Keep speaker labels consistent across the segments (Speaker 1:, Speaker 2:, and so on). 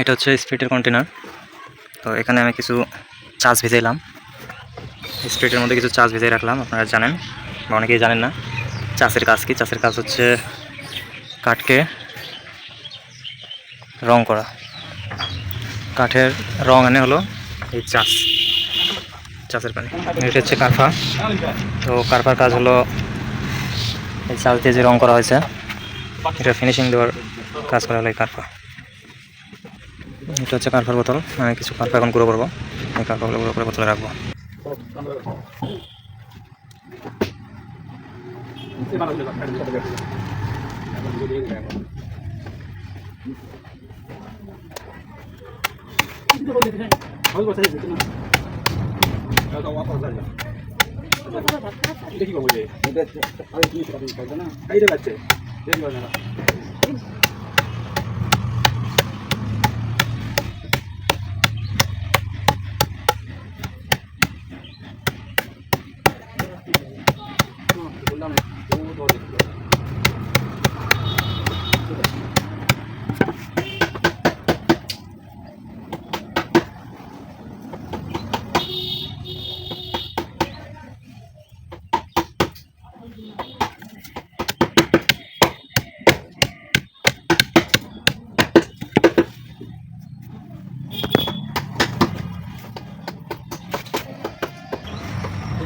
Speaker 1: এটা হচ্ছে স্পিরিটের কন্টেনার তো এখানে আমি কিছু চার্জ ভিজাইলাম। স্পিরিটের মধ্যে কিছু চার্জ ভিজাই রাখলাম, আপনারা জানেন বা অনেকেই জানেন না। চাষের কাজ কি? চাষের কাজ হচ্ছে কাঠকে রং করা। কাঠের রং এনে হলো এই চাষ, চাষের পানি। এটা হচ্ছে কারফা। তো কারফার কাজ হলো এই চাষ দিয়ে যে রং করা হয়েছে, এটা ফিনিশিং দেওয়ার কাজ করা হলো এই কারফা। এটা হচ্ছে কারফার বোতল। আমি কিছু কারফা এখন গুঁড়ো করব। এই কারফাগুলো গুঁড়ো করে বোতলে রাখব। দেখি বাবু যে।
Speaker 2: আরে বুবে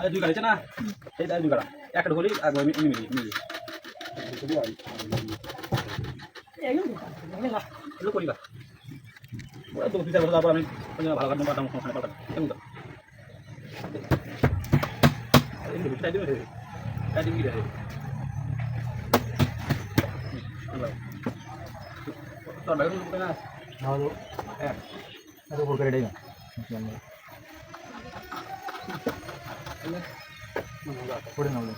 Speaker 2: আরে দুই গাড়ি না? এই দাই দুই গাড়া একটা ঢোলি আর মিলি মিলি মিলি। এগুলো করিবা ওরা তো বসে তারপর আমি ভালো কাটবো পাঠাবো সমস্যা পাঠাবো কেমন তো? টাইম বাইরে না হ্যাঁ।
Speaker 1: এটা पुढे नवलं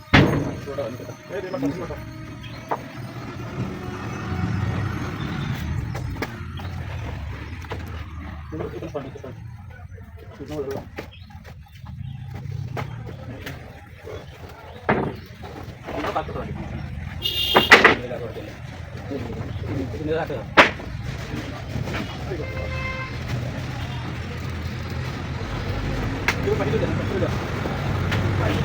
Speaker 1: Ini pakai dulu dah, pakai dulu dah.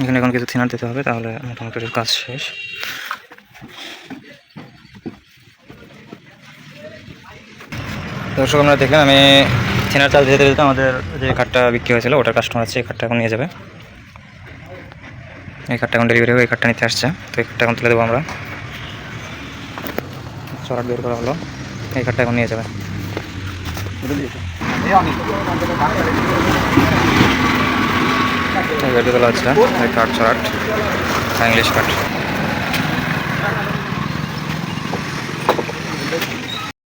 Speaker 1: এখানে এখন কিছু থিনার দিতে হবে, তাহলে মোটামুটি কাজ শেষ। দর্শক আমরা দেখলেন, আমি থিনার চাল দিতে দিতে আমাদের যে কাঠটা বিক্রি হয়েছিল, ওটার কাস্টমার আছে, এই কাঠটা এখন নিয়ে যাবে। এই কাঠটা এখন ডেলিভারি হবে এই কাঠটা নিতে আসছে। তো এই কাঠটা এখন তুলে দেবো আমরা। চড়াট বের করা হলো। এই কাঠটা এখন নিয়ে যাবে। গাড়ি তোলা এই কাঠ চড়াট ইংলিশ কাঠ